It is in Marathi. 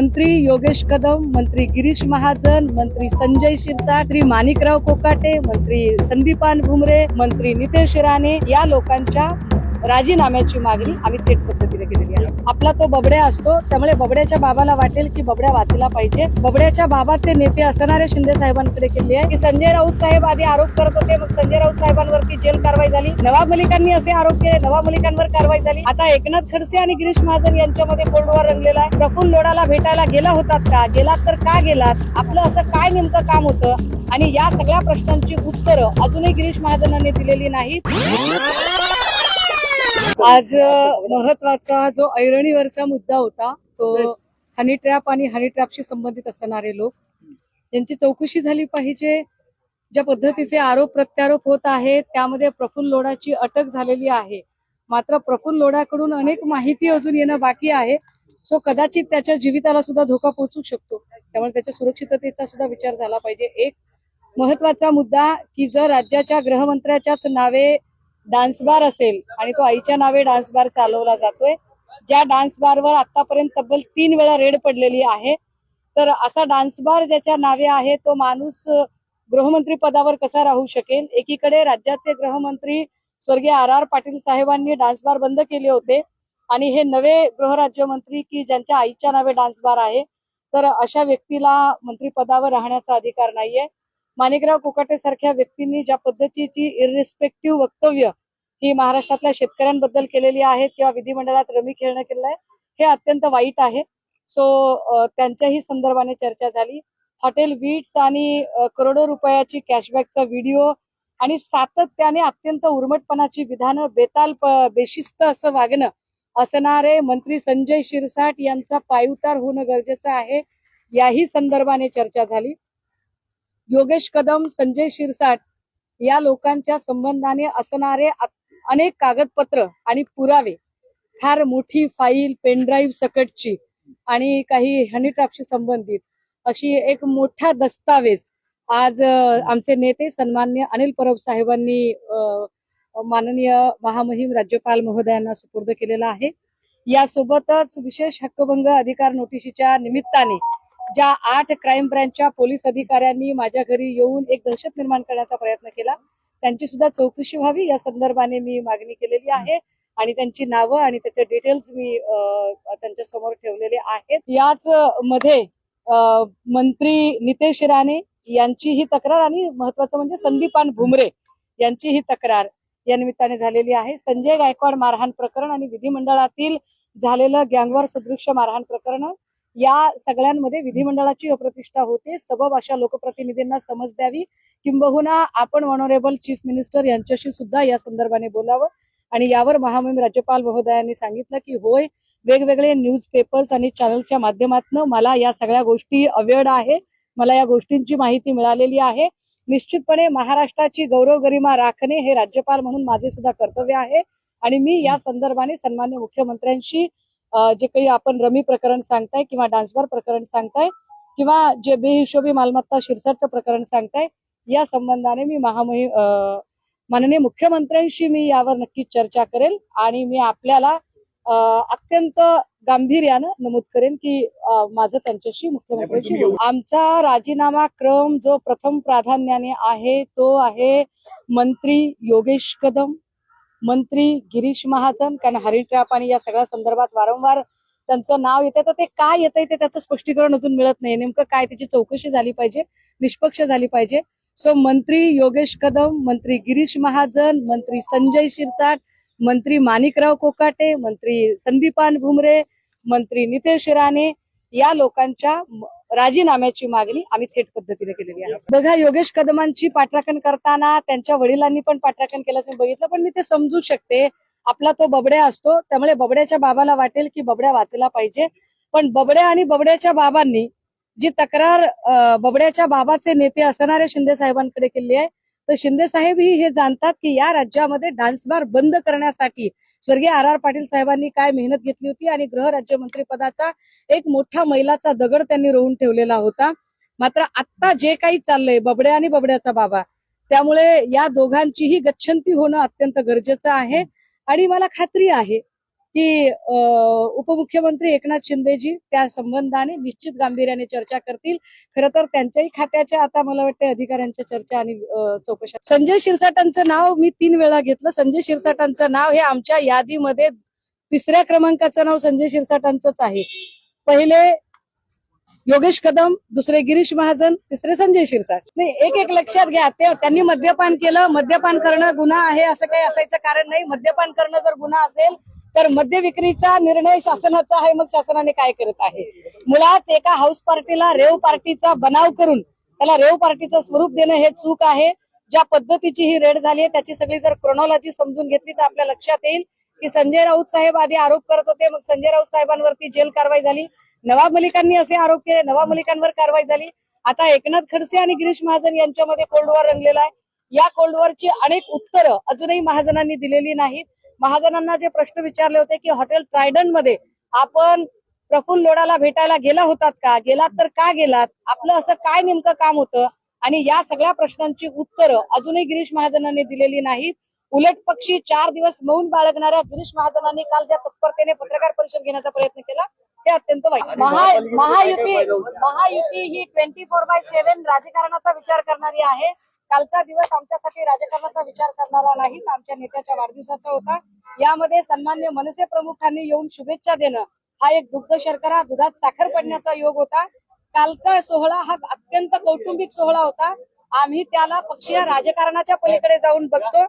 मंत्री योगेश कदम मंत्री गिरीश महाजन मंत्री संजय शिरसाट श्री माणिकराव कोकाटे मंत्री संदीपान भुमरे मंत्री नितेश राणे या लोकांच्या राजीनाम्याची मागणी आम्ही थेट पद्धतीने केलेली आहे? आपला तो बबड्या असतो त्यामुळे बबड्याच्या बाबाला वाटेल की बबड्या वाचला पाहिजे. बबड्याच्या बाबाचे नेते असणारे शिंदे साहेबांकडे केले आहे. की संजय राऊत साहेब आधी आरोप करत होते मग संजय राऊत साहेबांवरती जेल कारवाई झाली. नवाब मलिकांनी असे आरोप केले नवाब मलिकांवर कारवाई झाली. आता एकनाथ खडसे आणि गिरीश महाजन यांच्यामध्ये कोल्डवार रंगलेला आहे. प्रफुल्ल लोडाला भेटायला गेला होतात का? गेलात तर का गेलात? आपलं असं काय नेमकं काम होतं? आणि या सगळ्या प्रश्नांची उत्तरं अजूनही गिरीश महाजनांनी दिलेली नाहीत. आज महत्त्वाचा जो ऐरणीवरचा मुद्दा होता तो हनी ट्रॅप आणि हनी ट्रॅपशी संबंधित असणारे लोक यांची चौकशी झाली पाहिजे. ज्या पद्धतीचे आरोप प्रत्यारोप होत आहेत त्यामध्ये प्रफुल्ल लोढाची अटक झालेली आहे. मात्र प्रफुल्ल लोढाकडून अनेक माहिती अजून येणं बाकी आहे. सो कदाचित त्याच्या जीविताला सुद्धा धोका पोहोचू शकतो. त्यामुळे त्याच्या सुरक्षिततेचा सुद्धा विचार झाला पाहिजे. एक महत्त्वाचा मुद्दा की जर राज्याच्या गृहमंत्र्याच्याच नावे डान्स बार असेल आणि तो आईच्या नावे डान्स बार चालवला जातोय. ज्या डान्स बारवर आतापर्यंत तब्बल तीन वेळा रेड पडलेली आहे. तर असा डान्स बार ज्याच्या नावे आहे तो माणूस गृहमंत्री पदावर कसा राहू शकेल? एकीकडे राज्याचे गृहमंत्री स्वर्गीय आर आर पाटील साहेबांनी डान्स बार बंद केले होते. आणि हे नवे गृहराज्यमंत्री की ज्यांच्या आईच्या नावे डान्स बार आहे. तर अशा व्यक्तीला मंत्रिपदावर राहण्याचा अधिकार नाहीये. माणिकराव कुकाटे सारख्या व्यक्तींनी ज्या पद्धतीची इरिस्पेक्टिव्ह वक्तव्य ही महाराष्ट्रातल्या शेतकऱ्यांबद्दल केलेली आहेत किंवा विधिमंडळात रमी खेळणं केलेलं आहे हे अत्यंत वाईट आहे. सो त्यांच्याही संदर्भाने चर्चा झाली. हॉटेल वीट्स आणि करोडो रुपयाची कॅशबॅकचा व्हिडिओ आणि सातत्याने अत्यंत उर्मटपणाची विधानं बेताल बेशिस्त असं वागणं असणारे मंत्री संजय शिरसाट यांचा पायउतार होणं गरजेचं आहे याही संदर्भाने चर्चा झाली. योगेश कदम संजय शिरसाट या लोकांच्या संबंधाने असणारे अनेक कागदपत्र आणि पुरावे. फार मोठी फाईल पेनड्राईव्ह सकटची आणि काही हनीट्रॅपशी संबंधित. अशी एक मोठा दस्तावेज आज आमचे नेते सन्मान्य अनिल परब साहेबांनी अ, माननीय महामहिम राज्यपाल महोदयांना सुपूर्द केलेला आहे. यासोबतच विशेष हक्कभंग अधिकार नोटिशीच्या निमित्ताने ज्या आठ क्राईम ब्रँचच्या पोलीस अधिकाऱ्यांनी माझ्या घरी येऊन एक दहशत निर्माण करण्याचा प्रयत्न केला. त्यांची सुद्धा चौकशी व्हावी या संदर्भाने मी मागणी केलेली आहे आणि त्यांची नावं आणि त्याचे डिटेल्स मी त्यांच्यासमोर ठेवलेले आहेत. याच मध्ये मंत्री नितेश राणे यांची ही तक्रार आणि महत्वाचं म्हणजे संदीपान भुमरे यांची ही तक्रार या निमित्ताने झालेली आहे. संजय गायकवाड मारहाण प्रकरण आणि विधिमंडळातील झालेलं गँगवॉर सदृश्य मारहाण प्रकरण या सगळ्यांमध्ये विधिमंडळाची अप्रतिष्ठा होते. सबब अशा लोकप्रतिनिधींना समज द्यावी. किंबहुना आपण ऑनरेबल चीफ मिनिस्टर यांच्याशी सुद्धा या संदर्भाने बोलावं. आणि यावर महामहिम राज्यपाल महोदयांनी सांगितलं की होय वेगवेगळे न्यूज पेपर्स आणि चॅनलच्या माध्यमातून मला या सगळ्या गोष्टी अवेअर्ड आहे. मला या गोष्टींची माहिती मिळालेली आहे. निश्चितपणे महाराष्ट्राची गौरव गरिमा राखणे हे राज्यपाल म्हणून माझे सुद्धा कर्तव्य आहे. आणि मी या संदर्भाने सन्मान्य मुख्यमंत्र्यांशी जे काही आपण रमी प्रकरण सांगताय किंवा डान्सबार प्रकरण सांगताय किंवा जे बेहिशोबी मालमत्ता शिरसाटचं प्रकरण सांगताय या संबंधाने मी महामही अ, माननीय मुख्यमंत्र्यांशी मी यावर नक्कीच चर्चा करेल आणि मी आपल्याला अत्यंत गांभीर्यानं नमूद करेन की माझं त्यांच्याशी मुख्यमंत्र्यांशी आमचा राजीनामा क्रम जो प्रथम प्राधान्याने आहे तो आहे मंत्री योगेश कदम. मंत्री गिरीश महाजन कारण हरिट्रॅप आणि या सगळ्या संदर्भात वारंवार त्यांचं नाव येतं तर ते काय येतंय ते त्याचं स्पष्टीकरण अजून मिळत नाही नेमकं काय त्याची चौकशी झाली पाहिजे निष्पक्ष झाली पाहिजे. सो मंत्री योगेश कदम मंत्री गिरीश महाजन मंत्री संजय शिरसाट मंत्री माणिकराव कोकाटे मंत्री संदीपान भुमरे मंत्री नितेश राणे या लोकांच्या राजीनाम्याची मागणी आम्ही थेट पद्धतीने केलेली आहे. बघा योगेश कदमांची पाठराखण करताना त्यांच्या वडिलांनी पण पाठराखण केल्याचं बघितलं पण मी ते समजू शकते. आपला तो बबड्या असतो त्यामुळे बबड्याच्या बाबाला वाटेल की बबड्या वाचला पाहिजे. पण बबड्या आणि बबड्याच्या बाबांनी जी तक्रार बबड्याच्या बाबाचे नेते असणारे शिंदे साहेबांकडे केली आहे तर शिंदे साहेब ही हे जाणतात की या राज्यामध्ये डान्स बार बंद करण्यासाठी स्वर्गीय आर आर पाटील साहेबांनी काय मेहनत घेतली होती आणि गृह राज्यमंत्री पदाचा एक मोठा मैलाचा दगड त्यांनी रोवून ठेवलेला होता. मात्र आता जे काही चाललंय बबड्या आणि बबड्याचा बाबा त्यामुळे या दोघांचीही गच्छंती होणं अत्यंत गरजेचं आहे. आणि मला खात्री आहे की उपमुख्यमंत्री एकनाथ शिंदेजी त्या संबंधाने निश्चित गांभीर्याने चर्चा करतील. खरं तर त्यांच्याही खात्याच्या आता मला वाटतं अधिकाऱ्यांच्या चर्चा आणि चौकशा. संजय शिरसाटांचं नाव मी तीन वेळा घेतलं. संजय शिरसाटांचं नाव हे आमच्या यादीमध्ये तिसऱ्या क्रमांकाचं नाव संजय शिरसाटांचंच आहे. पहिले योगेश कदम दुसरे गिरीश महाजन तिसरे संजय शिरसाट. नाही एक एक लक्षात घ्या. ते त्यांनी मद्यपान केलं. मद्यपान करणं गुन्हा आहे असं काही असायचं कारण नाही. मद्यपान करणं जर गुन्हा असेल तर मद्य विक्रीचा निर्णय शासनाचा आहे. मग शासनाने काय करत आहे? मुळात एका हाऊस पार्टीला रेव पार्टीचा बनाव करून त्याला रेव पार्टीचं स्वरूप देणं हे चूक आहे. ज्या पद्धतीची ही रेड झाली आहे त्याची सगळी जर क्रोनॉलॉजी समजून घेतली तर आपल्या लक्षात येईल की संजय राऊत साहेब आधी आरोप करत होते. मग संजय राऊत साहेबांवरती जेल कारवाई झाली. नवाब मलिकांनी असे आरोप केले. नवाब मलिकांवर कारवाई झाली. आता एकनाथ खडसे आणि गिरीश महाजन यांच्यामध्ये कोल्ड वॉर रंगलेला आहे. या कोल्ड वॉरची अनेक उत्तरं अजूनही महाजनांनी दिलेली नाहीत. महाजनांना जे प्रश्न विचारले होते की हॉटेल ट्रायडनमध्ये आपण प्रफुल्ल लोडाला भेटायला गेला होतात का? गेलात तर का गेलात? आपलं असं काय नेमकं काम होतं? आणि या सगळ्या प्रश्नांची उत्तरं अजूनही गिरीश महाजनांनी दिलेली नाहीत. उलट पक्षी चार दिवस मौन बाळगणाऱ्या गिरीश महाजनांनी काल ज्या तत्परतेने पत्रकार परिषद घेण्याचा प्रयत्न केला ते अत्यंत वाईट. महा महायुती महायुती ही ट्वेंटी फोर बाय सेव्हन राजकारणाचा विचार करणारी आहे. कालचा दिवस आमच्यासाठी राजकारणाचा विचार करणारा नाही आमच्या नेत्याच्या वाढदिवसाचा होता. यामध्ये सन्मान्य मनसे प्रमुखांनी येऊन शुभेच्छा देणं हा एक दुग्ध शर्करा दुधात साखर पडण्याचा योग होता. कालचा सोहळा हा अत्यंत कौटुंबिक सोहळा होता. आम्ही त्याला पक्षीय राजकारणाच्या पलीकडे जाऊन बघतो.